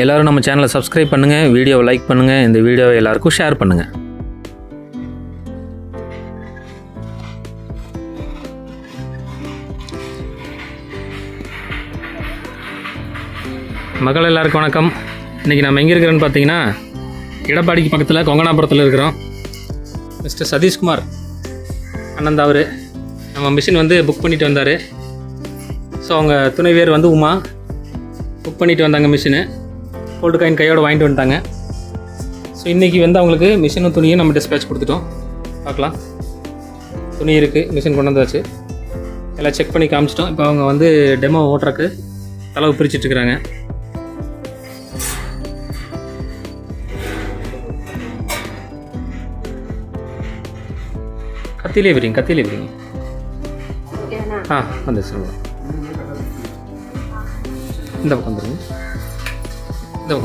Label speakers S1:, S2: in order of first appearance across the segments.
S1: எல்லோரும் நம்ம சேனலை சப்ஸ்கிரைப் பண்ணுங்கள் வீடியோவை லைக் பண்ணுங்கள் இந்த வீடியோவை எல்லாருக்கும் ஷேர் பண்ணுங்கள் மக்கள் எல்லாருக்கும் வணக்கம். இன்றைக்கி நம்ம எங்கே இருக்கிறோன்னு பார்த்தீங்கன்னா எடப்பாடிக்கு பக்கத்தில் கொங்கனாபுரத்தில் இருக்கிறோம். மிஸ்டர் சதீஷ்குமார் அண்ணன் அவர். நம்ம மிஷின் வந்து புக் பண்ணிட்டு வந்தார். ஸோ அவங்க துணைவியர் வந்து உமா. புக் பண்ணிட்டு வந்தாங்க மிஷினு கோல்டு காயின் கையோட வாங்கிட்டு வந்துட்டாங்க. ஸோ இன்றைக்கி வந்து அவங்களுக்கு மிஷினும் துணியும் நம்ம டிஸ்பேச் கொடுத்துட்டோம். பார்க்கலாம். துணி இருக்குது மிஷின் கொண்டு வந்தாச்சு. எல்லாம் செக் பண்ணி காமிச்சிட்டோம். இப்போ அவங்க வந்து டெமோ ஓட்டுறக்கு தளவு பிரிச்சுட்டு இருக்கிறாங்க கத்திலே விரிங்க கத்திலே விரிங்க. ஆ வந்து சொல்லுங்கள் இந்த பக்கம் வந்துருங்க. இந்த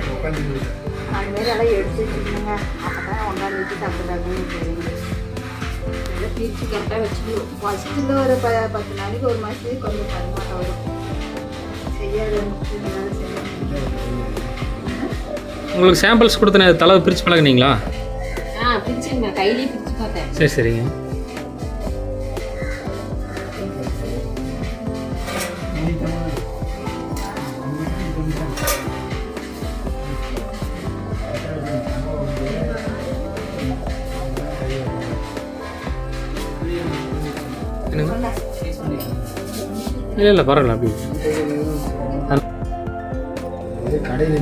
S1: பக்கம் வந்துருங்க
S2: அதுமாரி எல்லாம் எடுத்து வச்சுக்கணுங்க அப்போ தான் ஒன்றா வச்சு சாப்பிட்றாங்கன்னு தெரியும் எல்லாம் பிரித்து கரெக்டாக வச்சுக்கணும் ஃபஸ்ட்டில் ஒரு ப பத்து நாளைக்கு ஒரு மாதத்துக்கு கொஞ்சம் பரிமாற்றம் வரும் செய்யாத வேலை செய்ய
S1: உங்களுக்கு சாம்பிள்ஸ் கொடுத்தன தளவு பிரித்து பழகுனீங்களா?
S2: ஆ பிரிச்சுங்க. கையிலேயே பிரித்து பார்த்தேன்.
S1: சரி சரிங்க. என்னங்க? இல்லை இல்லை பரவாயில்ல அப்படி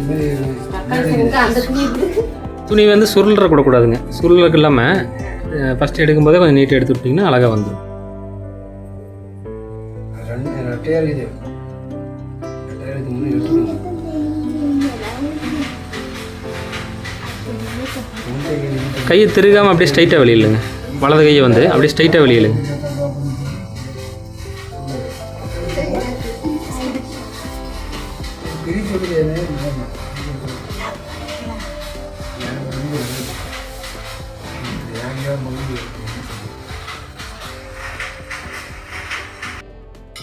S2: துணி
S1: துணி வந்து சுருள்ற கூடக்கூடாதுங்க சுருளுக்கு இல்லாமல் ஃபஸ்ட்டு எடுக்கும்போதே கொஞ்சம் நீட்டாக எடுத்து விட்டிங்கன்னா அழகாக வந்துடும் கையை திருகாமல் அப்படியே ஸ்ட்ரைட்டாக வெளியிலுங்க வலது கையை வந்து அப்படியே ஸ்ட்ரைட்டாக வெளியிலுங்க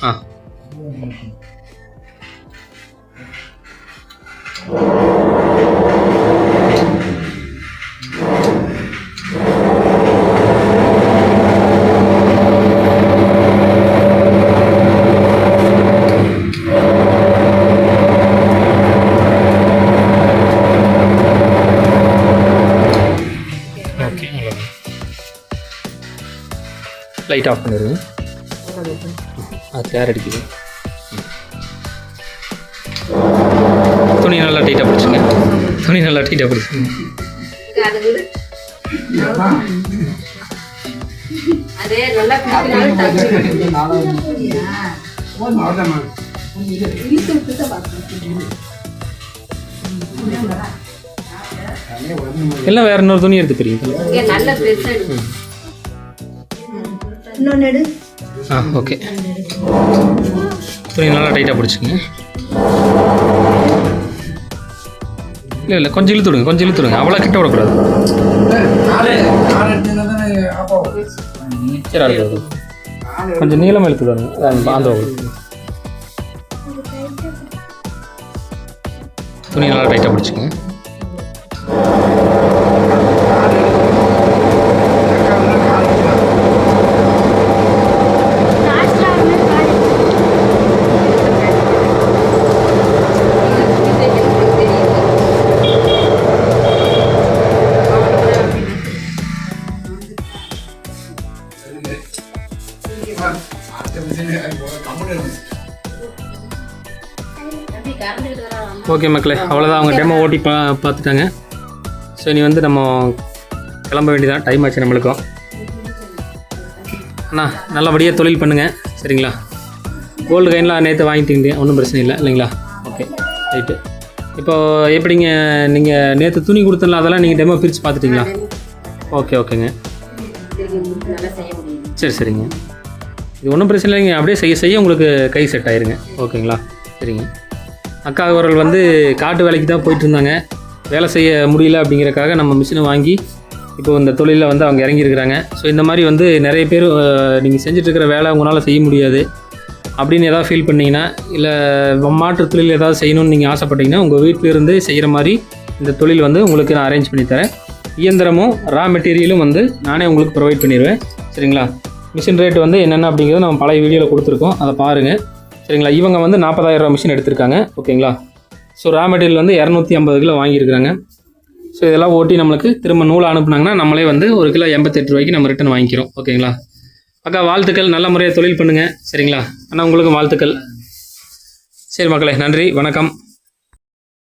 S1: ஆ லைட் ஆஃப் பண்ணிடுங்க. அது சேர் அடிக்குது. துணி நல்லா டைட்டாக பிடிச்சிங்க. துணி நல்லா டைட்டாக பிடிச்சிங்க. எல்லாம் வேற இன்னொரு துணி எடுத்து பிரிங்க
S2: இன்னொன்று
S1: ஆ ஓகே. துணி நல்லா டைட்டாக பிடிச்சிங்க இல்லை இல்லை கொஞ்சம் இழுத்து விடுங்க கொஞ்சம் இழுத்து விடுங்க. அவ்வளோ கிட்ட விடக்கூடாது. சரி கொஞ்சம் நீளமாக இழுத்து விடுங்க. அந்த துணி நல்லா டைட்டாக பிடிச்சிங்க ஓகே மக்களே அவ்வளோதான் அவங்க டெமோ ஓட்டி பா பார்த்துட்டாங்க. ஸோ இனி வந்து நம்ம கிளம்ப வேண்டியதான் டைம் ஆச்சு நம்மளுக்கும் அண்ணா நல்லபடியாக தொழில் பண்ணுங்கள் சரிங்களா? கோல்டு கைன்லாம் நேற்று வாங்கிட்டீங்க. ஒன்றும் பிரச்சனை இல்லை இல்லைங்களா? ஓகே ரைட்டு இப்போது எப்படிங்க நீங்கள் நேற்று துணி கொடுத்தல அதெல்லாம் நீங்கள் டெமோ பிரித்து பார்த்துட்டீங்களா? ஓகே ஓகேங்க சரி சரிங்க. இது ஒன்றும் பிரச்சனை இல்லைங்க. அப்படியே செய்ய செய்ய உங்களுக்கு கை செட் ஆயிருங்க. ஓகேங்களா சரிங்க. அக்கா அவர்கள் வந்து காட்டு வேலைக்கு தான் போயிட்டு இருந்தாங்க. வேலை செய்ய முடியல அப்படிங்கிறக்காக நம்ம மிஷினை வாங்கி இப்போ இந்த தொழிலில் வந்து அவங்க இறங்கியிருக்கிறாங்க. ஸோ இந்த மாதிரி வந்து நிறைய பேர் நீங்கள் செஞ்சிட்ருக்கிற வேலை உங்களால் செய்ய முடியாது அப்படின்னு எதாவது ஃபீல் பண்ணிங்கன்னா இல்லை மாற்றுத் தொழில் ஏதாவது செய்யணும்னு நீங்கள் ஆசைப்பட்டீங்கன்னா உங்கள் வீட்டிலிருந்து செய்கிற மாதிரி இந்த தொழில் வந்து உங்களுக்கு நான் அரேஞ்ச் பண்ணி தரேன். இயந்திரமும் ரா மெட்டீரியலும் வந்து நானே உங்களுக்கு ப்ரொவைட் பண்ணிடுவேன் சரிங்களா? மிஷின் ரேட் வந்து என்னென்ன அப்படிங்கிறது நம்ம பழைய வீடியோவில் கொடுத்துருக்கோம். அதை பாருங்கள் சரிங்களா? இவங்க வந்து 40000 ரூபா மிஷின் எடுத்திருக்காங்க. ஓகேங்களா? ஸோ ரா மெட்டீரியல் வந்து இரநூத்தி ஐம்பது கிலோ வாங்கியிருக்கிறாங்க ஸோ இதெல்லாம் ஓட்டி நம்மளுக்கு திரும்ப நூலை அனுப்புனாங்கன்னா நம்மளே வந்து ஒரு கிலோ எண்பத்தெட்டு ரூபாய்க்கு நம்ம ரிட்டன் வாங்கிக்கிறோம். ஓகேங்களா? அக்கா வாழ்த்துக்கள். நல்ல முறையாக தொழில் பண்ணுங்கள் சரிங்களா? அண்ணா உங்களுக்கும் வாழ்த்துக்கள். சரி மக்களே நன்றி. வணக்கம்.